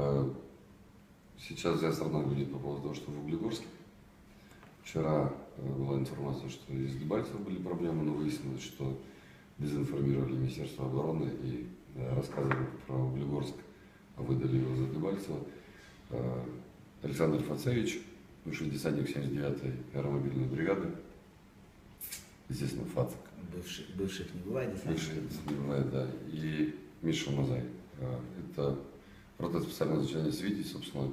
Э, Сейчас вся страна говорит по поводу того, что в Углегорске. Вчера э, была информация, что из Дебальцева были проблемы, но выяснилось, что дезинформировали Министерство обороны и э, рассказывали про Углегорск, а выдали его за Дебальцево. Э, Александр Фацевич, бывший десантник 79-й аэромобильной бригады, естественно, Фацик, Бывших, бывших не бывает, десантников. не бывает, да, и Миша Мазай. Это рота специального изучения свидетелей, собственно,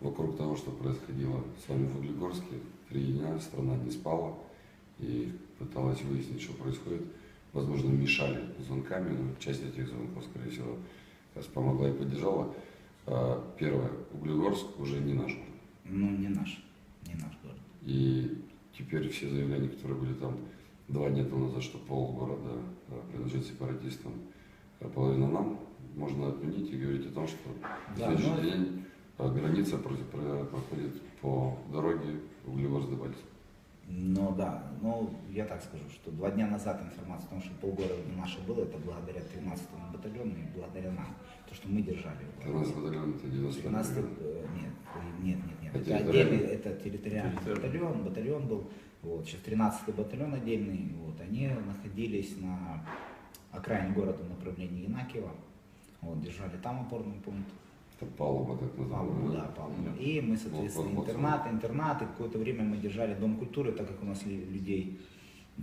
вокруг того, что происходило с вами в Углегорске. Три дня страна не спала и пыталась выяснить, что происходит. Возможно, мешали звонками, но часть этих звонков, скорее всего, как раз помогла и поддержала. А, Первое. Углегорск уже не наш город. Ну, не наш, не наш город. И теперь все заявления, которые были там два дня тому назад, что пол города принадлежит сепаратистам, а половина нам, можно отменить и говорить о том, что в Да, следующий но- день э, граница проходит по дороге Углегорск-Дебальцево. Но да, ну я так скажу, что два дня назад информация о том, что полгорода наше было, это благодаря 13-му батальону и благодаря нам. То, что мы держали его. 13 батальон это 90 13 батальон. э, нет, нет, нет, нет. Это отдельный, это территориальный Территориальный. батальон, батальон был. Вот, сейчас 13 батальон отдельный, вот, они находились на окраине города в направлении Янакиева. Вот, держали там опорный пункт. Это палуба, Павлова, называемая. да, Павлова. И мы, соответственно, Вот, интернаты, интернаты. Какое-то время мы держали дом культуры, так как у нас людей,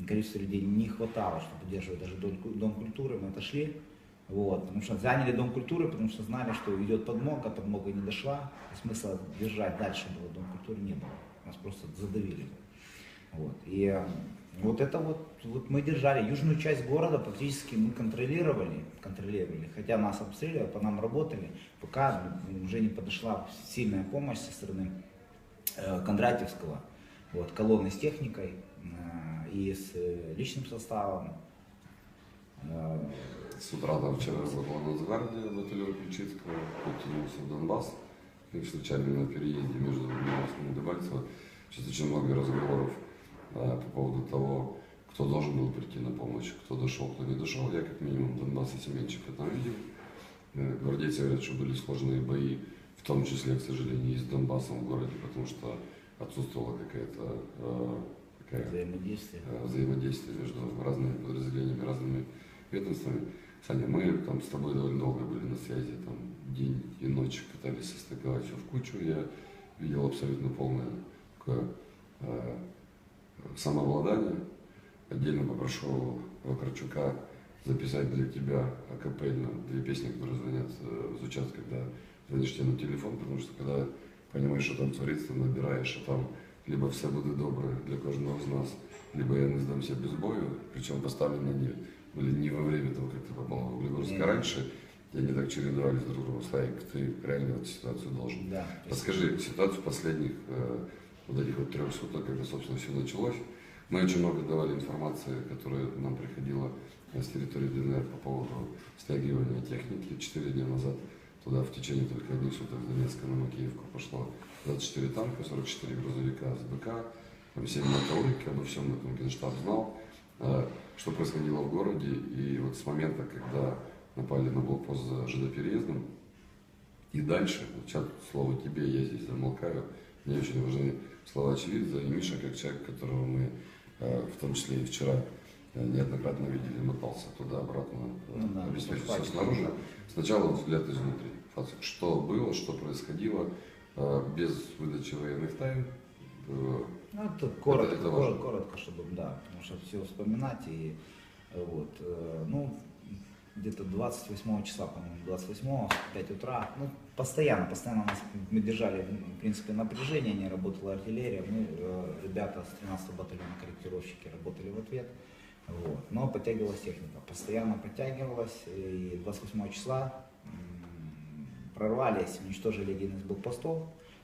количество людей не хватало, чтобы поддерживать даже дом, ку- дом культуры. Мы отошли, вот, потому что заняли дом культуры, потому что знали, что идет подмога, подмога не дошла, и смысла держать дальше было дом культуры не было. Нас просто задавили. Вот. И вот это вот, вот мы держали. Южную часть города практически мы контролировали, контролировали, хотя нас обстреливали, по нам работали, пока уже не подошла сильная помощь со стороны э, Кондратьевского, вот, колонны с техникой э, и с э, личным составом. С утра там вчера работала Нацгвардия, батальон Ключицкого, подтянулся в Донбасс. Их встречали на переезде между Углегорском и Дебальцево. Сейчас очень много разговоров по поводу того, кто должен был прийти на помощь, кто дошел, кто не дошел. Я как минимум Донбасс и Семенчика там видел. Э, Гвардейцы говорят, что были сложные бои, в том числе, к сожалению, и с Донбассом в городе, потому что отсутствовала какая-то э, такая взаимодействие. э, взаимодействие между разными подразделениями, разными ведомствами. Саня, мы там с тобой довольно долго были на связи, там день и ночь пытались состыковать все в кучу. Я видел абсолютно полное такое э, самообладание. Отдельно попрошу Вакарчука записать для тебя акапельно две песни, которые звонят э, звучат, когда звонишь тебе на телефон, потому что когда понимаешь, что там творится, набираешь, а там либо все буде добре для кожного из нас, либо я не сдамся без бою, причем поставлены они были не во время того, как ты попал в Углегорск, а Мгм. раньше, и они так чередовались друг другу. Славик, ты реально эту ситуацию должен. Да. Расскажи ситуацию последних э, вот этих вот трех суток, когда, собственно, все началось. Мы очень много давали информации, которая нам приходила с территории ДНР по поводу стягивания техники. Четыре дня назад туда в течение только одних суток с Донецка на Макеевку пошло 24 танка, 44 грузовика с БК, там 7 мотовик, обо всем этом Генштаб знал, э, что происходило в городе. И вот с момента, когда напали на блокпост за ЖД переездом, и дальше, вот сейчас слово тебе, я здесь замолкаю. Мне очень важны слова очевидца и Миша, как человек, которого мы, э, в том числе и вчера, э, неоднократно видели, мотался туда-обратно, э, Ну да, все пальчик. снаружи. Сначала вот взгляд изнутри. Что было, что происходило, без выдачи военных тайн. Ну, это коротко, это коротко, важно. коротко, чтобы, да, потому что все вспоминать и вот, ну, где-то 28 числа, по-моему, 28 в 5 утра, ну, постоянно, постоянно нас, мы держали, в принципе, напряжение, не работала артиллерия, мы, э, ребята с 13 батальона корректировщики работали в ответ, вот, но подтягивалась техника, постоянно подтягивалась, и 28 числа прорвались, уничтожили один из блокпостов,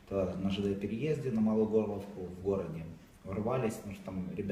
то на ЖД переезде на Малую Горловку в городе. Ворвались, потому что там ребята